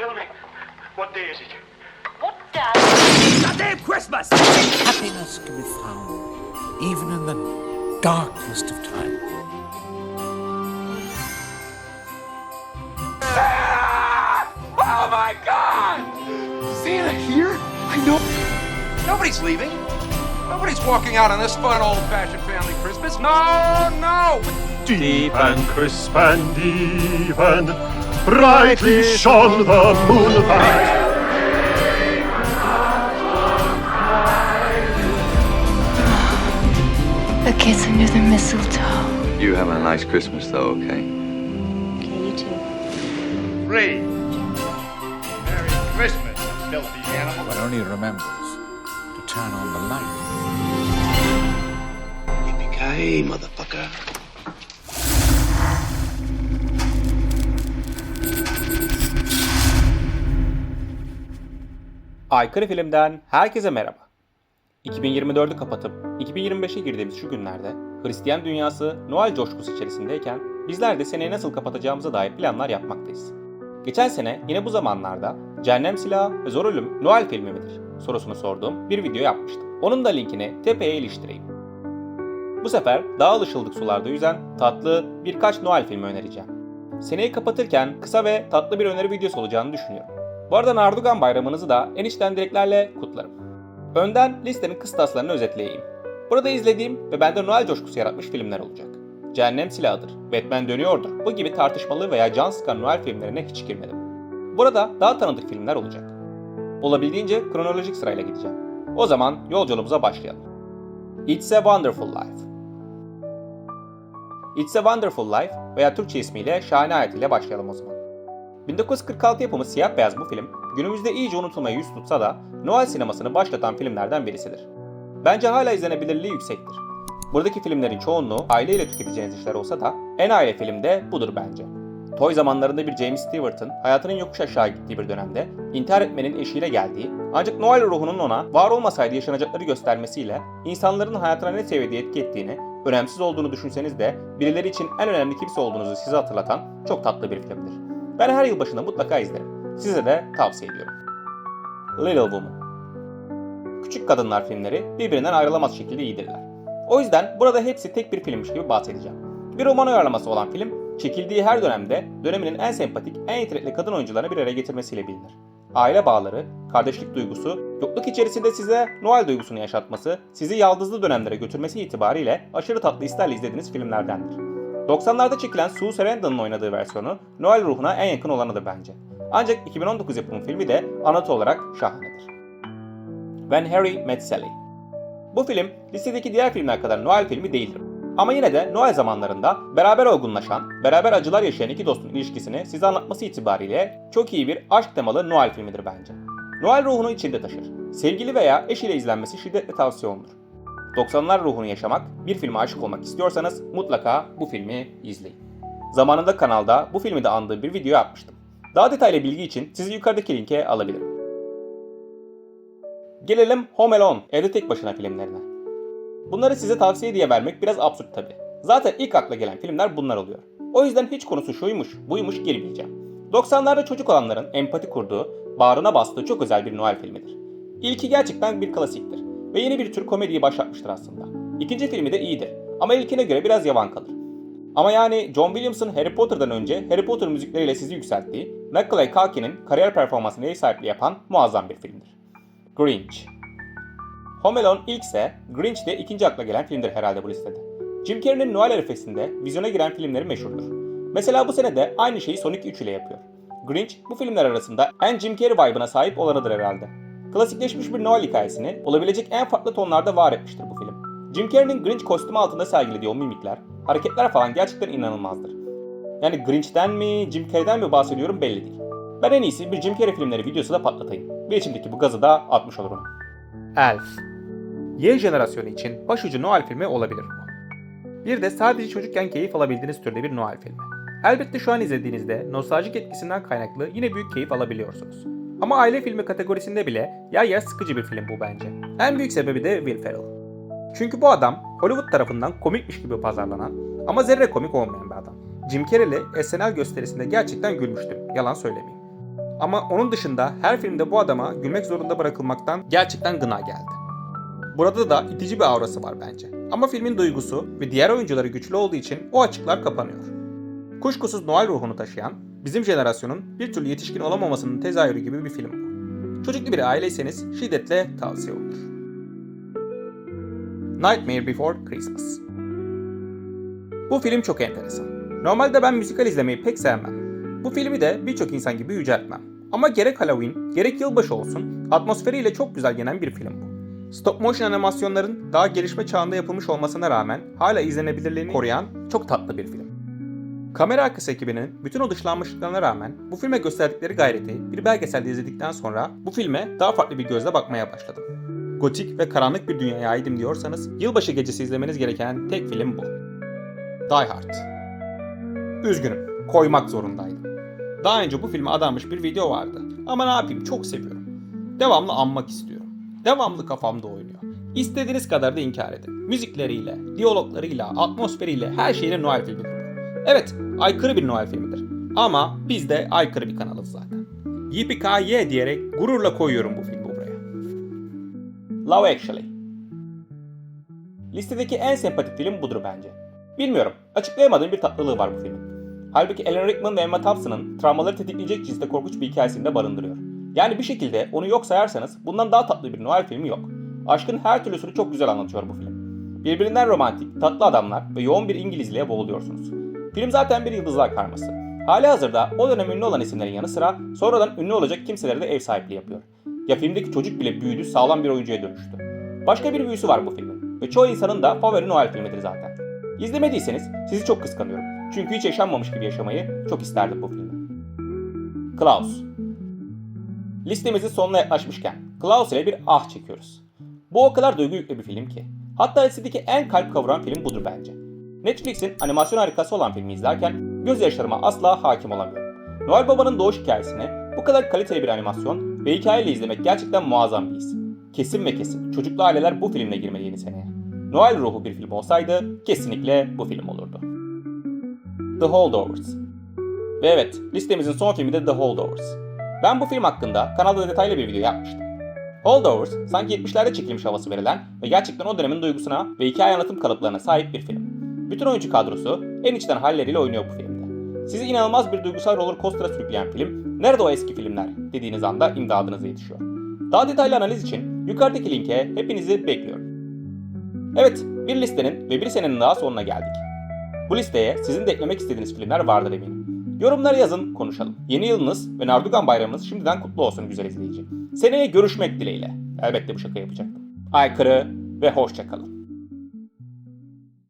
Tell me, what day is it? What day? Goddamn Christmas! Happiness can be found even in the darkest of times. Ah! Oh my God! Santa here? I know. Nobody's leaving. Nobody's walking out on this fun old-fashioned family Christmas. No, no. Deep and crisp and even, brightly shone the moonlight. The kiss under the mistletoe. You have a nice Christmas, though, okay? Okay, you too. Free. Merry Christmas, filthy animal. But only remembers to turn on the light. Yippee-ki-yay, motherfucker. Aykırı Film'den herkese merhaba. 2024'ü kapatıp 2025'e girdiğimiz şu günlerde Hristiyan dünyası Noel coşkusu içerisindeyken bizler de seneyi nasıl kapatacağımıza dair planlar yapmaktayız. Geçen sene yine bu zamanlarda Cehennem Silahı ve Zor Ölüm Noel filmi midir sorusunu sorduğum bir video yapmıştım. Onun da linkini tepeye iliştireyim. Bu sefer daha alışıldık sularda yüzen tatlı birkaç Noel filmi önereceğim. Seneyi kapatırken kısa ve tatlı bir öneri videosu olacağını düşünüyorum. Bu arada Nardugan bayramınızı da en içten dileklerle kutlarım. Önden listenin kıstaslarını özetleyeyim. Burada izlediğim ve bende Noel coşkusu yaratmış filmler olacak. Cehennem Silahı'dır, Batman Dönüyor'dur. Bu gibi tartışmalı veya can sıkan Noel filmlerine hiç girmedim. Burada daha tanıdık filmler olacak. Olabildiğince kronolojik sırayla gideceğim. O zaman yolculuğumuza başlayalım. It's a Wonderful Life It's a Wonderful Life veya Türkçe ismiyle Şahane Hayat ile başlayalım o zaman. 1946 yapımı siyah beyaz bu film, günümüzde iyice unutulmaya yüz tutsa da Noel sinemasını başlatan filmlerden birisidir. Bence hala izlenebilirliği yüksektir. Buradaki filmlerin çoğunluğu aileyle tüketeceğiniz işler olsa da en aile film de budur bence. Toy zamanlarında bir James Stewart'ın hayatının yokuş aşağı gittiği bir dönemde intihar etmenin eşiğine geldiği ancak Noel ruhunun ona var olmasaydı yaşanacakları göstermesiyle insanların hayatına ne seviyede etki ettiğini, önemsiz olduğunu düşünseniz de birileri için en önemli kimse olduğunuzu size hatırlatan çok tatlı bir filmdir. Ben her yıl başında mutlaka izlerim. Size de tavsiye ediyorum. Little Woman Küçük kadınlar filmleri birbirinden ayrılamaz şekilde iyidirler. O yüzden burada hepsi tek bir filmmiş gibi bahsedeceğim. Bir roman uyarlaması olan film, çekildiği her dönemde döneminin en sempatik, en yetenekli kadın oyuncularını bir araya getirmesiyle bilinir. Aile bağları, kardeşlik duygusu, yokluk içerisinde size Noel duygusunu yaşatması, sizi yaldızlı dönemlere götürmesi itibariyle aşırı tatlı hislerle izlediğiniz filmlerdendir. 90'larda çekilen Sue Sarandon'ın oynadığı versiyonu Noel ruhuna en yakın olanıdır bence. Ancak 2019 yapımı filmi de anlatı olarak şahanedir. When Harry Met Sally Bu film listedeki diğer filmler kadar Noel filmi değildir. Ama yine de Noel zamanlarında beraber olgunlaşan, beraber acılar yaşayan iki dostun ilişkisini size anlatması itibariyle çok iyi bir aşk temalı Noel filmidir bence. Noel ruhunu içinde taşır. Sevgili veya eş ile izlenmesi şiddetle tavsiye olunur. 90'lar ruhunu yaşamak, bir filme aşık olmak istiyorsanız mutlaka bu filmi izleyin. Zamanında kanalda bu filmi de andığım bir video yapmıştım. Daha detaylı bilgi için sizi yukarıdaki linke alabilirim. Gelelim Home Alone, evde tek başına filmlerine. Bunları size tavsiye diye vermek biraz absürt tabi. Zaten ilk akla gelen filmler bunlar oluyor. O yüzden hiç konusu şuymuş, buymuş girmeyeceğim. 90'larda çocuk olanların empati kurduğu, bağrına bastığı çok özel bir Noel filmidir. İlki gerçekten bir klasiktir ve yeni bir tür komediyi başlatmıştır aslında. İkinci filmi de iyidir ama ilkine göre biraz yavan kalır. Ama yani John Williams'ın Harry Potter'dan önce Harry Potter müzikleriyle sizi yükselttiği, Macaulay Culkin'in kariyer performansına ev sahipliği yapan muazzam bir filmdir. Grinch Home Alone ilkse Grinch de ikinci akla gelen filmdir herhalde bu listede. Jim Carrey'nin Noel arifesinde vizyona giren filmleri meşhurdur. Mesela bu sene de aynı şeyi Sonic 3 ile yapıyor. Grinch bu filmler arasında en Jim Carrey vibe'ına sahip olanıdır herhalde. Klasikleşmiş bir Noel hikayesini olabilecek en farklı tonlarda var etmiştir bu film. Jim Carrey'nin Grinch kostümü altında sergilediği o mimikler, hareketler falan gerçekten inanılmazdır. Yani Grinch'ten mi, Jim Carrey'den mi bahsediyorum belli değil. Ben en iyisi bir Jim Carrey filmleri videosu da patlatayım. Ve içimdeki bu gazı da atmış olurum. Elf Y jenerasyonu için başucu Noel filmi olabilir bu. Bir de sadece çocukken keyif alabildiğiniz türde bir Noel filmi. Elbette şu an izlediğinizde nostaljik etkisinden kaynaklı yine büyük keyif alabiliyorsunuz. Ama aile filmi kategorisinde bile yer yer sıkıcı bir film bu bence. En büyük sebebi de Will Ferrell. Çünkü bu adam Hollywood tarafından komikmiş gibi pazarlanan ama zerre komik olmayan bir adam. Jim Carrey'li SNL gösterisinde gerçekten gülmüştüm, yalan söylemeyeyim. Ama onun dışında her filmde bu adama gülmek zorunda bırakılmaktan gerçekten gına geldi. Burada da itici bir aurası var bence. Ama filmin duygusu ve diğer oyuncuları güçlü olduğu için o açıklar kapanıyor. Kuşkusuz Noel ruhunu taşıyan, bizim jenerasyonun bir türlü yetişkin olamamasının tezahürü gibi bir film bu. Çocuklu bir aileyseniz şiddetle tavsiye olunur. Nightmare Before Christmas Bu film çok enteresan. Normalde ben müzikal izlemeyi pek sevmem. Bu filmi de birçok insan gibi yüceltmem. Ama gerek Halloween, gerek yılbaşı olsun, atmosferiyle çok güzel yenen bir film bu. Stop motion animasyonların daha gelişme çağında yapılmış olmasına rağmen hala izlenebilirliğini koruyan çok tatlı bir film. Kamera arkası ekibinin bütün o dışlanmışlıklarına rağmen bu filme gösterdikleri gayreti bir belgeselde izledikten sonra bu filme daha farklı bir gözle bakmaya başladım. Gotik ve karanlık bir dünyaya aidim diyorsanız yılbaşı gecesi izlemeniz gereken tek film bu. Die Hard. Üzgünüm, koymak zorundaydım. Daha önce bu filme adanmış bir video vardı. Ama ne yapayım çok seviyorum. Devamlı anmak istiyorum. Devamlı kafamda oynuyor. İstediğiniz kadar da inkar edin. Müzikleriyle, diyaloglarıyla, atmosferiyle, her şeyle Noel filmidir bu. Evet, aykırı bir Noel filmidir. Ama biz de aykırı bir kanalız zaten. Yippee diyerek gururla koyuyorum bu filmi buraya. Love Actually Listedeki en sempatik film budur bence. Bilmiyorum, açıklayamadığım bir tatlılığı var bu filmin. Halbuki Alan Rickman ve Emma Thompson'ın travmaları tetikleyecek cinste korkunç bir hikayesini de barındırıyor. Yani bir şekilde onu yok sayarsanız bundan daha tatlı bir Noel filmi yok. Aşkın her türlüsünü çok güzel anlatıyor bu film. Birbirinden romantik, tatlı adamlar ve yoğun bir İngilizliğe boğuluyorsunuz. Film zaten bir yıldızlar karması. Hali hazırda o dönem ünlü olan isimlerin yanı sıra sonradan ünlü olacak kimselere de ev sahipliği yapıyor. Ya filmdeki çocuk bile büyüdü sağlam bir oyuncuya dönüştü. Başka bir büyüsü var bu filmin ve çoğu insanın da favori Noel filmidir zaten. İzlemediyseniz sizi çok kıskanıyorum. Çünkü hiç yaşanmamış gibi yaşamayı çok isterdim bu filmi. Klaus Listemizin sonuna yaklaşmışken Klaus ile bir ah çekiyoruz. Bu o kadar duygu yüklü bir film ki. Hatta listedeki en kalp kavuran film budur bence. Netflix'in animasyon harikası olan filmi izlerken gözyaşlarıma asla hakim olamıyorum. Noel Baba'nın doğuş hikayesini bu kadar kaliteli bir animasyon ve hikayeyle izlemek gerçekten muazzam bir his. Kesin ve kesin çocuklu aileler bu filmle girmeli yeni seneye. Noel ruhu bir film olsaydı kesinlikle bu film olurdu. The Holdovers Ve evet listemizin son filmi de The Holdovers. Ben bu film hakkında kanalda detaylı bir video yapmıştım. Holdovers sanki 70'lerde çekilmiş havası verilen ve gerçekten o dönemin duygusuna ve hikaye anlatım kalıplarına sahip bir film. Bütün oyuncu kadrosu en içten halleriyle oynuyor bu filmde. Sizi inanılmaz bir duygusal roller coaster'a sürükleyen film, nerede o eski filmler dediğiniz anda imdadınıza yetişiyor. Daha detaylı analiz için yukarıdaki linke hepinizi bekliyorum. Evet, bir listenin ve bir senenin daha sonuna geldik. Bu listeye sizin de eklemek istediğiniz filmler vardır eminim. Yorumları yazın, konuşalım. Yeni yılınız ve Nardugan bayramınız şimdiden kutlu olsun güzel izleyici. Seneye görüşmek dileğiyle. Elbette bu şaka yapacaktım. Aykırı ve hoşçakalın.